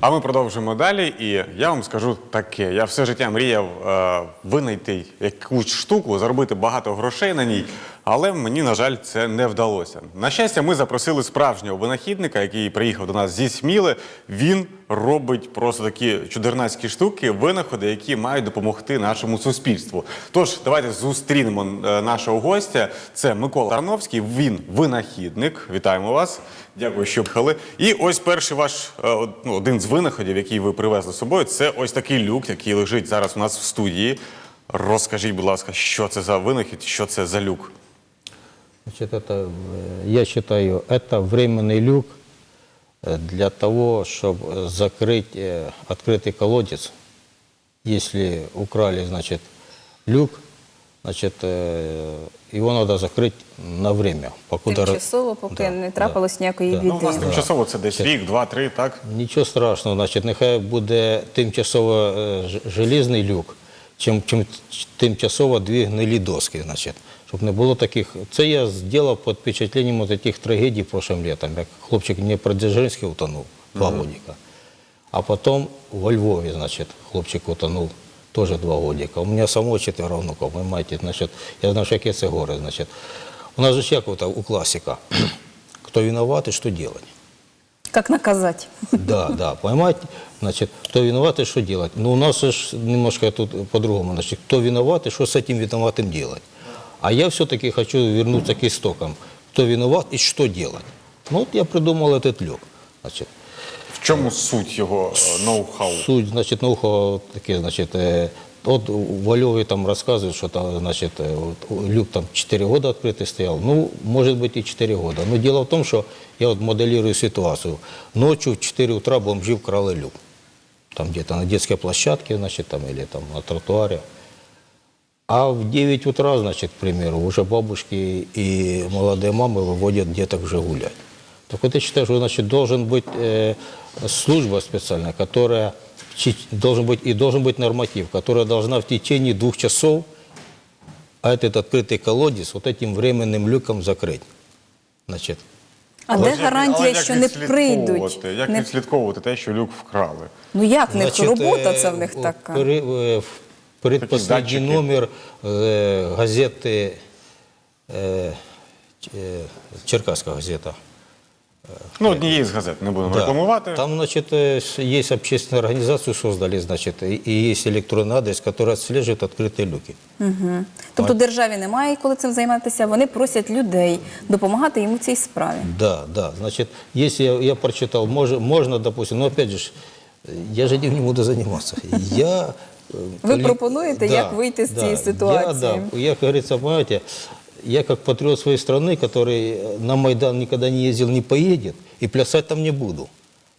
А ми продовжимо далі, і я вам скажу таке: я все життя мріяв е, винайти якусь штуку, заробити багато грошей на ній, але мені, на жаль, це не вдалося. На щастя, ми запросили справжнього винахідника, який приїхав до нас зі Сміли. Він робить просто такі чудернацькі штуки, винаходи, які мають допомогти нашому суспільству. Тож давайте зустрінемо е, нашого гостя. Це Микола Тарновський. Він винахідник. Вітаємо вас. Дякую, що приїхали. І ось перший ваш е, ну, один з винаходів, який ви привезли з собою, це ось такий люк, який лежить зараз у нас в студії. Розкажіть, будь ласка, що це за винахід, що це за люк? Значит, это, э, я считаю, это временный люк э, для того, чтобы закрыть э, открытый колодец. Если украли, значит, люк, значит, э, его надо закрыть на время. Покуда ра- Тимчасово, поки Да, не да. трапилось ніякої Да. біди. Ну, у вас тимчасово це десь рік, два, три, так? Нічого страшного, значить, нехай буде тимчасово е, ж- желізний люк, чим, чим тимчасово дві гнилі доски, значить, щоб не було таких. Це я зробив під впечатленням от таких трагедій прошлым літом, як хлопчик Дніпродзержинський утонув, два годика. А потім во Львові, значить, хлопчик утонув теж два годика. У мене самого четверо внуків, понимаете, значить, я знаю, що яке це горе, значить. У нас же як у класика, хто виноват і що робити. Як наказати? Да, да, понимаете? Значит, кто виноват и что делать? Ну, у нас же немножко тут по-другому. Значит, кто виноват и что с этим виноватым делать? А я все-таки хочу вернуться к истокам. Кто виноват и что делать? Ну, вот я придумал этот люк. Значит, В чому суть його е, ноу-хау? суть, значит, наука таке, значит, э, вот в Львове там рассказывают, что там, значит, э, вот люк там 4 года открытый стоял. Ну, может быть и 4 года. Но дело в том, что я вот моделирую ситуацию. Ночью в 4 утра бомжи вкрали люк. Там где-то на детской площадке, значит, там, или там на тротуаре. А в 9 утра, значит, к примеру, уже бабушки и молодые мамы выводят деток уже гулять. Так вот я считаю, что значит, должен быть э, служба специальная, которая в чи- должен быть и должен быть норматив, которая должна в течение двух часов а этот открытый колодец вот этим временным люком закрыть. Значит, А Але де ж як- гарантія, але як що не прийдуть? відслідковувати? Як Не- відслідковувати те, що люк вкрали? Ну як в них Значит, робота э, це в них в така? пере- э, в Предпоследний датчики. номер э, газеты, э, Ч- э, Черкасская газета. Ну, однієї з газет не будемо Да. рекламувати. Там, значит, э, с- есть общественную организацию создали, значит, и, и есть электронный адрес, который отслеживает открытые люки. Угу. Тобто державі немає коли цим займатися, вони просять людей допомагати їм у цій справі. Да, да. Значит, если я, я прочитал, можно, можно, допустим, но опять же, ж, я же этим не буду заниматься. Я... э, Ви коли- пропонуєте, як вийти з цієї ситуації? Я, да, я, как говорится, понимаете, я как патриот своей страны, который э, на Майдан никогда не ездил, не поедет, и плясать там не буду.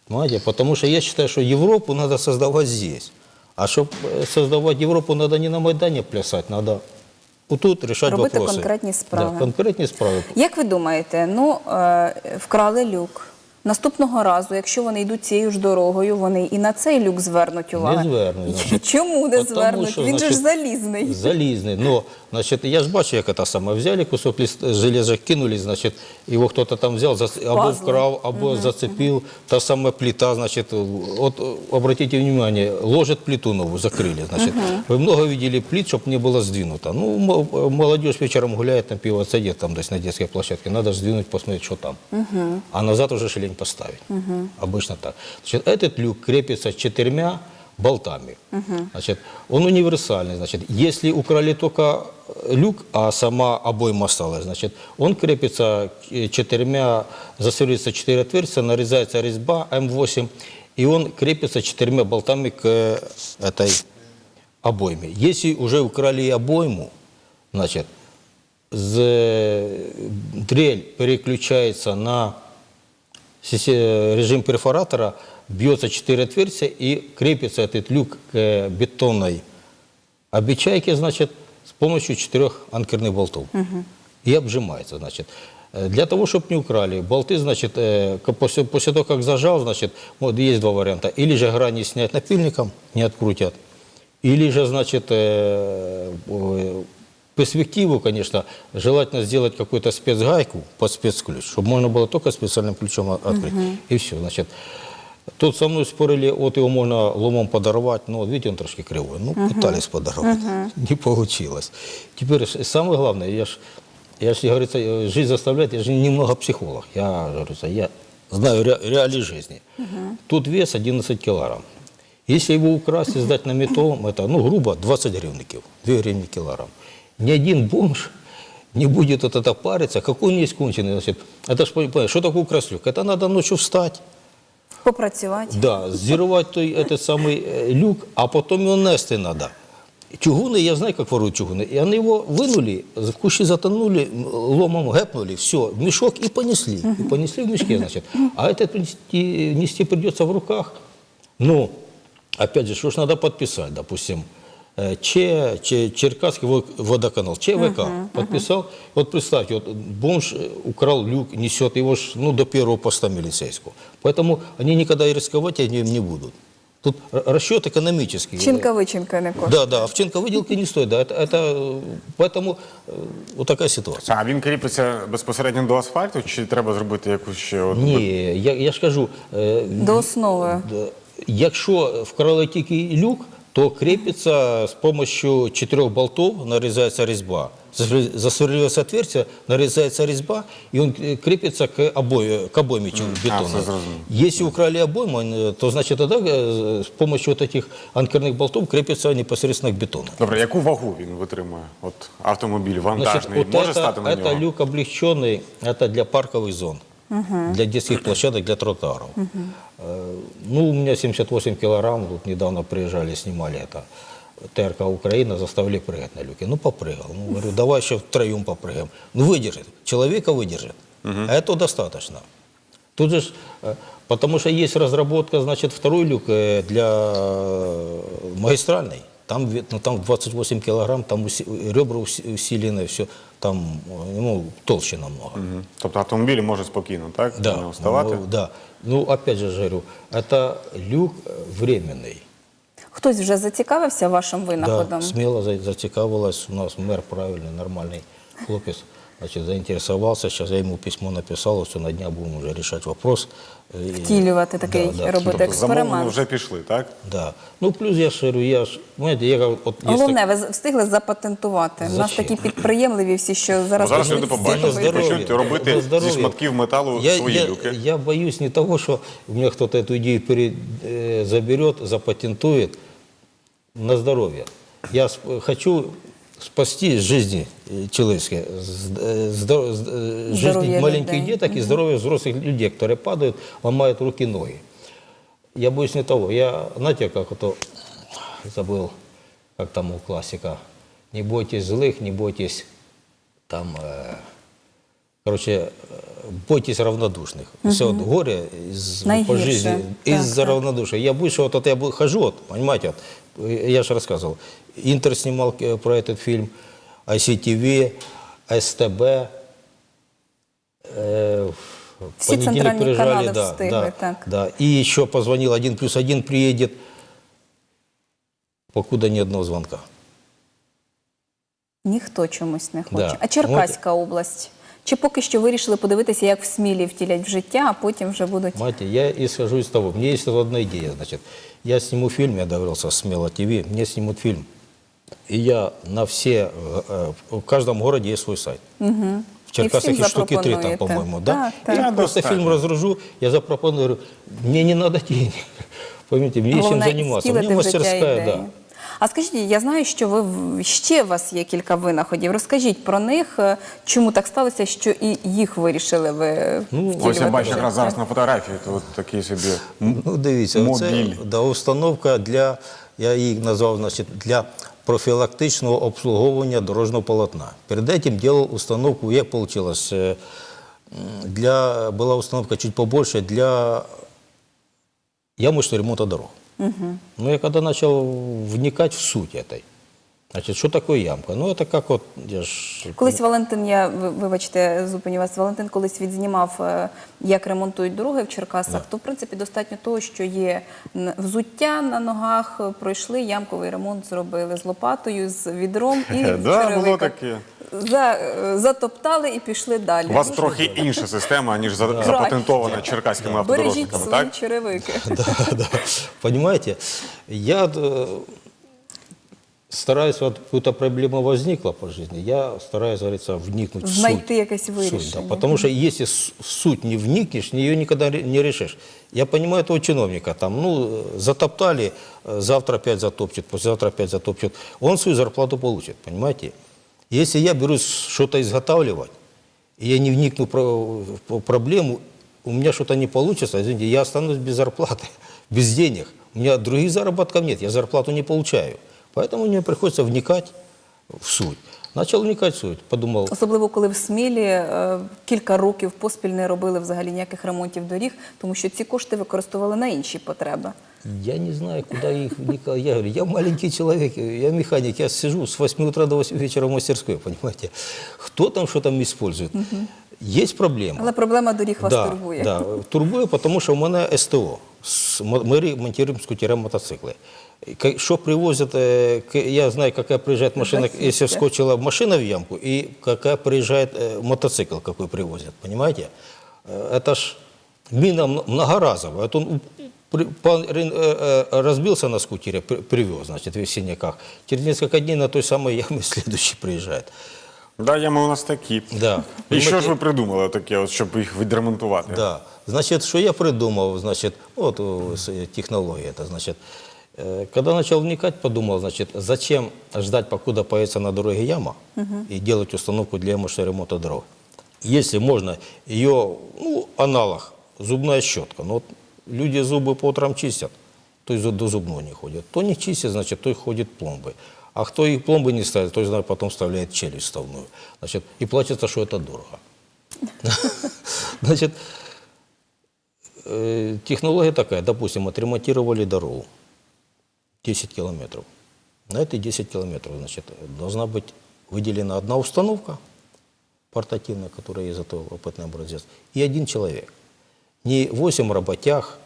Понимаете? Потому что я считаю, что Европу надо создавать здесь. А чтобы создавать Европу, надо не на Майдане плясать, надо вот тут решать Робити вопросы. конкретні справи. Да, конкретні справи. Як ви думаєте, ну е, вкрали люк. Наступного разу, якщо вони йдуть цією ж дорогою, вони і на цей люк звернуть увагу. Не звернуть, значить. Чому не Потому звернуть? що, Він же ж значить, залізний. Залізний. Но, значит, я ж бачу, як це саме. Взяли кусок лист, железа, кинули, значит, його хто-то там взяв, зац- або Пазли. вкрав, або зацепив. Та сама плита, значит, вот обратите внимание, ложат плиту новую, закрыли, значит. Вы много видели плит, чтобы не было сдвинуто. Ну, мо- молодежь вечером гуляет, на пиво сидит там, то есть на детской площадке, надо ж сдвинуть, посмотреть, что там. А назад уже ж лень поставить. Обычно так. Значит, этот люк крепится четырьмя болтами. Значит, он универсальный. Значит, если украли только люк, а сама обойма осталась, значит, он крепится э, четырьмя, засверлится четыре отверстия, нарезается резьба М8, и он крепится четырьмя болтами к э, этой обойме. Если уже украли и обойму, значит, з- дрель переключается на Сесе- режим перфоратора, бьется 4 отверстия и крепится этот люк к э, бетонной обечайке, значит, с помощью четырех анкерных болтов. И обжимается, значит. Э, Для того, чтобы не украли, болты, значит, э, к- после, после того, как зажал, значит, вот есть два варианта. Или же грани снять напильником, не открутят, или же, значит, э, э, перспективу, конечно, желательно сделать какую-то спецгайку под спецключ, чтобы можно было только специальным ключом о- открыть. И все, значит. Тут со мной спорили, вот его можно ломом подорвать, но вот видите, он трошки кривой. Ну, пытались подорвать, не получилось. Теперь с- самое главное, я ж, я ж, говорится, э, жизнь заставляет, я же немного психолог. Я, говорится, я знаю ре- реалии жизни. Тут вес 11 килограмм. Если его украсть и сдать на металлом, это, ну, грубо, 20 гривников, 2 гривни килограмм. Ни один бомж не будет от этого париться, какой он есть конченый. Значит, это ж, понимаешь, что такое украсть люк? Это надо ночью встать, Попрацювати. да, зірвати той этот самый э, люк, а потом его нести надо. Чугуны, я знаю, как воруют чугуны. И они его вынули, в кущи затонули, м, ломом гэпнули, все, в мешок и понесли. И понесли в мешке, значит. А этот нести, нести придется в руках. Ну, опять же, что ж надо подписать, допустим, э, Че, Че, Черкасский во- водоканал, ЧВК подписал. Вот представьте, вот бомж э, украл люк, несет его ж, ну, до первого поста милицейского. Поэтому они никогда и рисковать этим не будут. Тут р- расчет экономический. Чинка вичинка не коштує. Да, да, овчинка выделки не стоит, да, это, это э, поэтому э, вот такая ситуация. А він кріпиться безпосередньо до асфальту, чи треба зробити якусь ще от Ні, я, я ж кажу, е, До основи. д- якщо вкрали тільки люк, то крепится с помощью четырех болтов, нарезается резьба. Засвер- Засверливается отверстие, нарезается резьба, и он э, крепится к, обои, к обойме бетона. все зрозумів. Если украли обойму, э, то значит тогда э, с помощью вот этих анкерных болтов крепится непосредственно к бетону. Добре, яку вагу він витримує? От автомобіль Значит, вантажний вот може это, стати на это нього? люк облегченный, это для парковых зон, для детских площадок, для тротуаров. Э, Ну, у меня 78 килограмм, тут недавно приезжали, снимали это. ТРК Украина заставили прыгать на люке. Ну, попрыгал. Ну, говорю, давай еще втроем попрыгаем. Ну, выдержит. Человека выдержит. А это достаточно. Тут же, ж, э, потому что есть разработка, значит, второй люк э, для э, магистральной. Там, ве- ну, там 28 килограмм, там уси- ребра уси- усилены, все, там э, ну, толще намного. Мгм. Тобто автомобіль може спокійно, так? Да, Не вставати? ну, да. Ну, опять же ж говорю, это люк э, временный. Хтось вже зацікавився вашим Да, винаходом? смело за- зацікавилась. У нас мэр правильный, нормальный хлопец. Значит, заинтересовался. Сейчас я ему письмо написал, что на днях будем уже решать вопрос. Э, и- Втілювати такий, Да, да. робити Тобто замовлення експеримент. вже пішли, так? Да. Ну, плюс я ж говорю, я ж, знаєте, я говорю, от є Головне, ви з- встигли запатентувати. У нас Зачем? такі підприємливі всі, що Бо зараз зараз почнуть люди всі побачать, робити. здоров'я. почнуть робити Для зі здоров'я. шматків металу я, свої я, люки. я боюсь не того, что у меня кто-то эту идею пере, э, заберет, запатентует на здоровье. Я сп- хочу спасти жизни э, человеческие, з- э, здо- з- э, жизни Здоровье маленьких людей. деток и здоровье взрослых людей, которые падают, ломают руки, ноги. Я боюсь не того. Я, знаете, как это забыл, как там у классика, не бойтесь злых, не бойтесь там, э, короче, э, бойтесь равнодушных. Все вот горе из, по Наигирше. жизни Так, из-за так. равнодушия. Я боюсь, что вот это я бу- хожу, вот, понимаете, вот, э, я же рассказывал, Интер снимал э, про этот фильм, ICTV, СТБ, э, в Все понедельник центральные приезжали, каналы да, встигли, да, так. да. И еще позвонил, один плюс один приедет, покуда ни одного звонка. Ніхто чомусь не хоче. Да. А Черкаська область? Чи поки що вирішили подивитися, як в Смілі втілять в життя, а потім вже будуть Понимаете, я исхожу из того, у меня есть вот одна идея, значит, я сниму фильм, я договорился с Смело ТВ, мне снимут фильм, И я на все, э, в каждом городе есть свой сайт. В Черкасах штуки три там, по-моему, да? Так, так. Я просто фильм разгружу, я запропоную, говорю, мне не надо денег, поймите, втілити меня в життя мастерская, да. А скажіть, я знаю, що ви ще у вас є кілька винаходів. Розкажіть про них, е, чому так сталося, що і їх вирішили ви Ну, Ось я бачу якраз зараз на фотографії, то от такий собі Ну, дивіться, мобіль. це да, установка для, я її назвав, значить, для профілактичного обслуговування дорожнього полотна. Перед этим делал установку, як получилось, е, м, для, была установка чуть побольше для ямочного ремонта дорог. Ну, я когда начал вникать в суть этой, значит, что такое ямка? Ну, это как вот, я ж Колись Валентин, я вибачте, зупиню вас. Валентин колись відзнімав, е, як ремонтують дороги в Черкасах. То в принципі достатньо того, що є взуття на ногах, е, пройшли ямковий ремонт, зробили з лопатою, з відром і Да, було таке. за, е, затоптали і пішли далі. У вас трохи інша система, ніж за- Краще. запатентована черкаськими Бережіть автодорожниками, свої так? черевики. Да, да. Понимаете? Я э, стараюсь, вот какая-то проблема возникла по жизни, я стараюсь, говорится, вникнуть в суть. Знайти якесь Суть, вирішення. да, потому что если с- в суть не вникнешь, ее никогда ре- не решишь. Я понимаю этого чиновника, там, ну, э, затоптали, э, завтра опять затопчет, послезавтра опять затопчет. Он свою зарплату получит, понимаете? Если я берусь что-то изготавливать, и я не вникну про- в проблему, у меня что-то не получится, извините, я останусь без зарплаты, без денег. У меня других заработков нет, я зарплату не получаю. Поэтому мне приходится вникать в суть. Начал вникать в суть, подумал, Особливо, коли в Смілі е, кілька років поспіль не робили взагалі ніяких ремонтів доріг, тому що ці кошти використовували на інші потреби. Я не знаю, куда их вникал. Я говорю, я маленький человек, я механик, я сижу с 8 утра до 8 вечера в мастерской, понимаете? Кто там что там использует? Есть проблема. Але проблема доріг вас да, турбує. Да, турбує, тому що в мене СТО. Ми ремонтуємо скутера мотоцикли. І ка- Що привозять, е, к- я знаю, яка приїжджає машина, Спасибо. якщо вскочила машина в ямку, и какая приезжает э, мотоцикл, какой привозят, понимаете? Э, Это ж мина м- многоразовая. Вот он у- при- по- рен- э, э, разбился на скутере, при- привез, значит, в синяках. Через несколько дней на той самой яме следующий приезжает. Да, ями у нас такі. Да. І що ж Понимаете? ви придумали таке, от, щоб їх відремонтувати? Да. Значит, что я придумал, значит, вот э, с- Э, когда начал вникать, подумал, значит, зачем ждать, покуда появится на дороге яма и делать установку для ямочного ремонта дорог. Если можно ее, ну, аналог, зубная щетка. Ну, вот люди зубы по утрам чистят, то есть до зубной не ходят. То не чистят, значит, то и ходит пломбы. А кто и пломбы не ставит, то знаю, потом вставляет челюсть вставную. Значит, и плачется, что это дорого. Значит, э, технология такая, допустим, отремонтировали дорогу 10 километров. На эти 10 километров, значит, должна быть выделена одна установка портативная, которая есть зато опытный образец, и один человек. Не 8 работяг,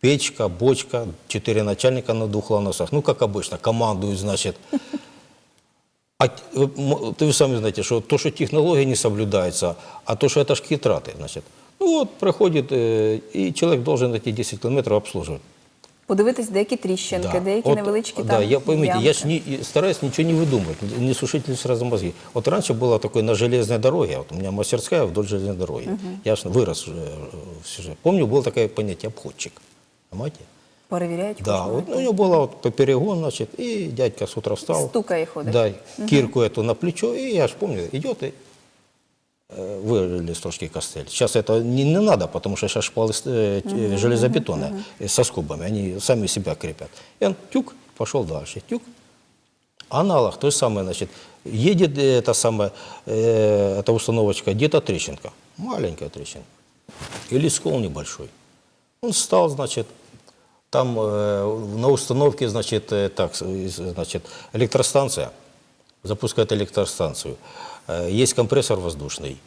печка, бочка, 4 начальника на двух ланосах. Ну, как обычно, командуют, значит. А ты вы сами знаете, что то, что технология не соблюдается, а то, что это ж траты, значит. Ну вот, проходит, э, и человек должен эти 10 километров обслуживать. Подивитись деякі тріщинки, Да. деякі Вот, невеличкі да, там я поймите, я ямки. ж не, и стараюсь ничего не выдумывать, не сушить сразу мозги. Вот раньше было такое на железной дороге, вот у меня мастерская вдоль железной дороги. Я ж вырос уже, э, всю жизнь. Помню, было такое понятие обходчик. Понимаете? перевіряють. Да, кожного. вот, ну, у него было вот по перегон, значит, и дядька с утра встал. Стукає ходить. Да, кирку эту на плечо, и я ж помню, идет и э, вырыли с ложки костыль. Сейчас это не, не надо, потому что сейчас шпалы э, э, железобетонные э, со скобами, они сами себя крепят. И он тюк, пошел дальше, тюк. Аналог, то же самое, значит, едет э, эта самая, э, эта установочка, где-то трещинка, маленькая трещинка, или скол небольшой. Он встал, значит, там э, на установке, значит, э, так, с- значит, электростанция, запускает электростанцию. Есть компрессор воздушный,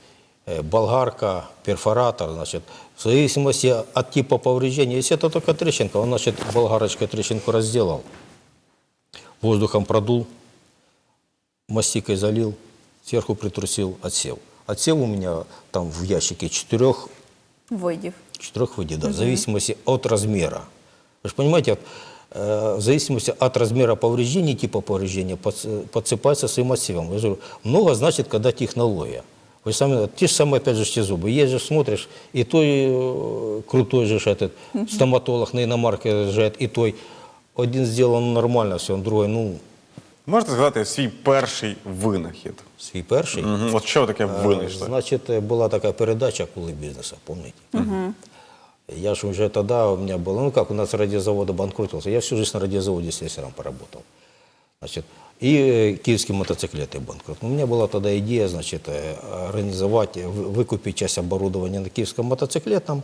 болгарка, перфоратор, значит, в зависимости от типа повреждения. Если это только трещинка, он, значит, болгарочкой трещинку разделал, воздухом продул, мастикой залил, сверху притрусил, отсев. Отсев у меня там в ящике четырех Видів. четырех видов, в зависимости от размера. Вы же понимаете, вот, в зависимости от размера повреждений, типа повреждения, подс- подсыпается своим отсевом. Я же говорю, много значит, когда технология. Вы сами, те же самые, опять же, те зубы. Есть же, смотришь, и той э, крутой же ж этот стоматолог на иномарке же, и той. Один сделан нормально, все, другой, ну, Можете згадати свій перший винахід? свій перший. Мгм. От що таке Э, винайшли? Значит, э, была такая передача «Акулы бизнеса», помните? Я же уже тогда, у меня было, ну как, у нас радиозавод обанкротился. Я всю жизнь на радиозаводе слесарем поработал. Значит, и э, киевские мотоциклеты банкрот. У меня была тогда идея, значит, э, организовать, э, вы- выкупить часть оборудования на киевском мотоциклетном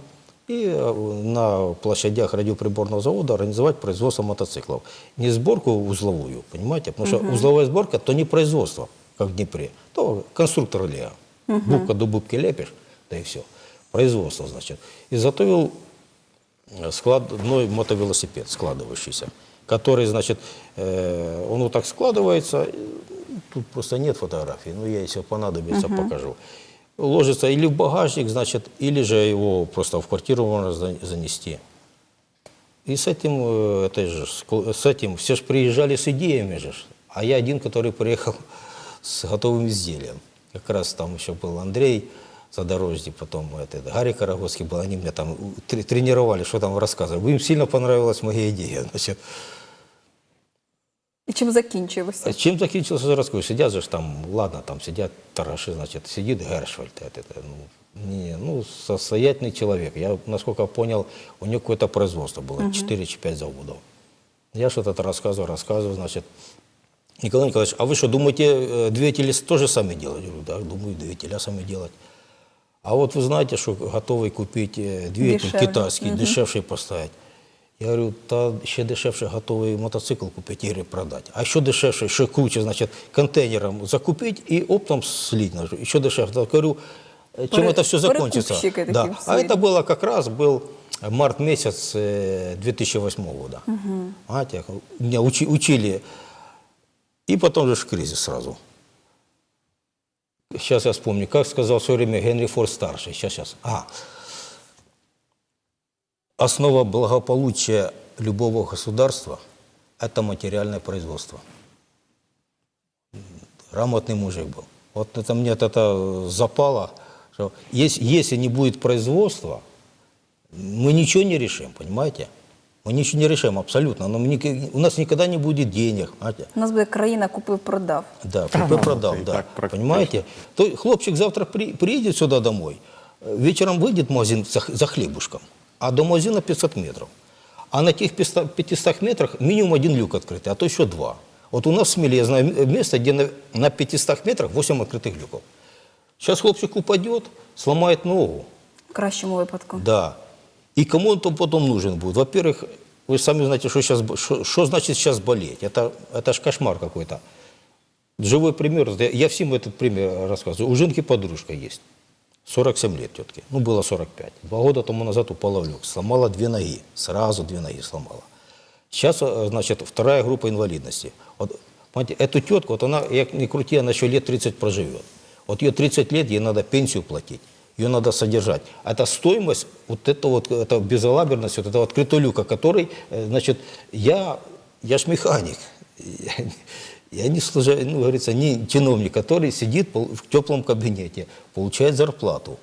и э, на площадях радиоприборного завода организовать производство мотоциклов. Не сборку узловую, понимаете? Потому что узловая сборка, то не производство, как в Днепре, то конструктор лего. Бубка до бубки лепишь, да и все. Производство, значит. И затовил э, складной мотовелосипед, складывающийся. который, значит, э, он вот так складывается, тут просто нет фотографий, но я, если понадобится, покажу. Ложится или в багажник, значит, или же его просто в квартиру можно за- занести. И с этим, э, это же, с этим, все же приезжали с идеями же, а я один, который приехал с готовым изделием. Как раз там еще был Андрей Задорожный, потом этот, Гарри Карагоцкий был, они меня там тре- тренировали, что там рассказывали. Им сильно понравилась моя идея. Значит, І чим закінчилося? а чем закінчився розказ? Сидять же ж там, ладно, там сидят тараши, значит, сидит Гершвальд, это, это, ну, не, ну, состоятельный человек. Я, насколько понял, у него какое-то производство было, 4 чи 5 заводов. Я что-то рассказываю, рассказываю, значит, Николай Николаевич, а вы что, думаете, э, двигатели тоже сами делать? Я говорю, да, думаю, двигателя сами делать. А вот вы знаете, что готовый купить э, двигатель Дешевле. китайский, дешевший поставить. Я говорю, та ще дешевше готовий мотоцикл купити і продати. А що дешевше, що круче, значить, контейнером закупити і оптом слить. І що дешевше. Так говорю, э, чем Пере- это все закончится? перекупщики Да. такие А свои. это было как раз был март месяц э, 2008 года. Знаете, меня учи- учили. И потом же ж кризис сразу. Сейчас я вспомню, как сказал в свое время Генри Форд старший. Сейчас, сейчас. А. Основа благополучия любого государства – это материальное производство. Грамотный мужик был. Вот это мне это запало, что если, если не будет производства, мы ничего не решим, понимаете? Мы ничего не решим абсолютно. Но мы ник- у нас никогда не будет денег. Знаете? У нас буде країна купив-продав. Да, и да. так. Понимаете? То хлопчик завтра при- приедет сюда домой, э, вечером выйдет в магазин за, за хлебушком, а до магазина 500 метров. А на тех 500 500 метрах минимум один люк открытый, а то еще два. Вот у нас в Смеле, я знаю место, где на, на 500 метрах 8 открытых люков. Сейчас хлопчик упадет, сломает ногу, В кращому випадку. да. И кому он там потом нужен будет? Во-первых, вы сами знаете, что, сейчас, б- что, что значит сейчас болеть. Это, это ж кошмар какой-то. Живой пример. Я, я всем этот пример рассказываю. У Женки подружка есть. 47 лет тетке. Ну, было 45. Два года тому назад упала в люк. Сломала две ноги. Сразу две ноги сломала. Сейчас, э, значит, вторая группа инвалидности. Вот, понимаете, эту тетку, вот она, як ни крути, она еще лет 30 проживет. Вот ее 30 лет, ей надо пенсию платить. Ее надо содержать. Это стоимость, вот это вот, это безалаберность, вот этого открытого люка, который, э, значит, я, я ж механик. Я, я не служа, ну, говорится, не чиновник, который сидит пол- в теплом кабинете, получает зарплату.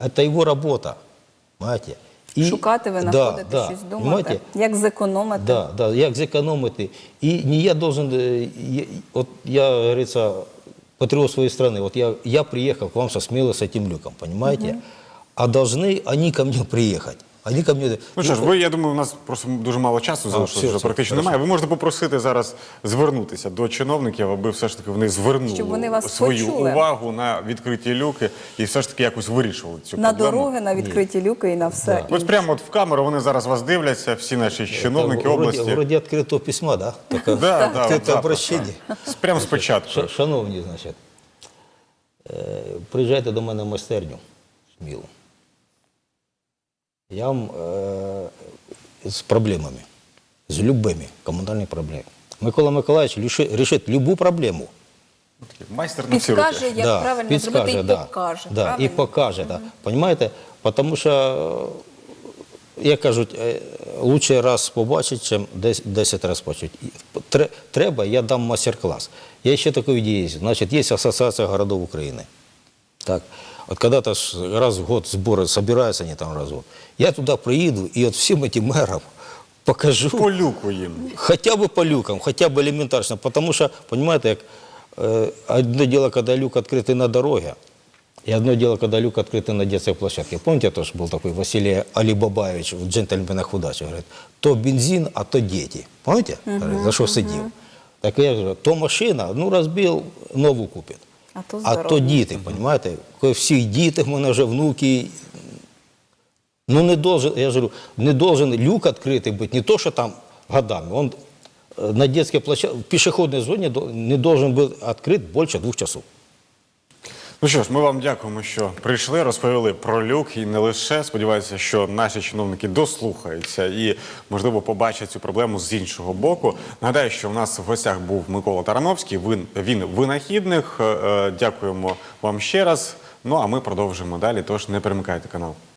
Это его работа, понимаете? І- Шукати ви Да, знаходите да, щось думати, понимаете? як зекономити. Да, да, як зекономити. І не я должен, е, я- от я, говорится, патриот своей страны, вот я, я приехал к вам со смело с этим люком, понимаете? А должны они ко мне приехать. Они ко мне... Ну що ж, ви, я думаю, у нас просто дуже мало часу залишилось, вже все, практично хорошо. немає. Ви можете попросити зараз звернутися до чиновників, аби все ж таки вони звернули Щоб вони вас свою почули. увагу на відкриті люки і все ж таки якось вирішували цю На проблему. дороги, на відкриті люки і на все. Ось прямо от в камеру вони зараз вас дивляться, всі наші чиновники вроде, області. Вроде открытого письма, да? Только Да, да, это от обращение. З- Прямо спочатку. Ш- Шановні, значить, е, приїжджайте до мене в майстерню сміло. Я вам е, з проблемами, з любими комунальними проблемами. Микола Миколаївич рішить любу проблему. Майстер на всі руки. Підскаже, як правильно зробити, і да. покаже. Да, і покаже, да. Понимаєте? Тому що, е, як кажуть, е, лучше раз побачити, ніж 10 разів почути. Треба, я дам мастер-клас. Я ще таку ідею. Значить, є Асоціація городов України. Так. Вот когда-то раз в год сборы собираются они там раз в год. Я туда приеду и вот всем этим мэрам покажу. По люку їм. Хотя бы по люкам, хотя бы элементарно. Потому что, понимаете, як, э, одно дело, когда люк открытый на дороге, и одно дело, когда люк открытый на детской площадке. Помните, тоже был такой Василий Алибабаевич в «Джентльменах удачи». Говорит, то бензин, а то дети. Помните? Говорит, за что сидел? Так я говорю, то машина, ну розбив, нову купить. А то а здорово. то діти, понимаете? Коли всі діти, в мене вже внуки. Ну не должен, я ж говорю, не должен люк открытый быть, не то, что там годами. Он э, на детской площадке, в пешеходной зоне до- не должен быть открыт больше двух часов. Ну що ж, ми вам дякуємо, що прийшли, розповіли про люк і не лише. Сподіваюся, що наші чиновники дослухаються і, можливо, побачать цю проблему з іншого боку. Нагадаю, що в нас в гостях був Микола Тарановський. Він, він винахідник. Е, е, Дякуємо вам ще раз. Ну а ми продовжимо далі. Тож не перемикайте канал.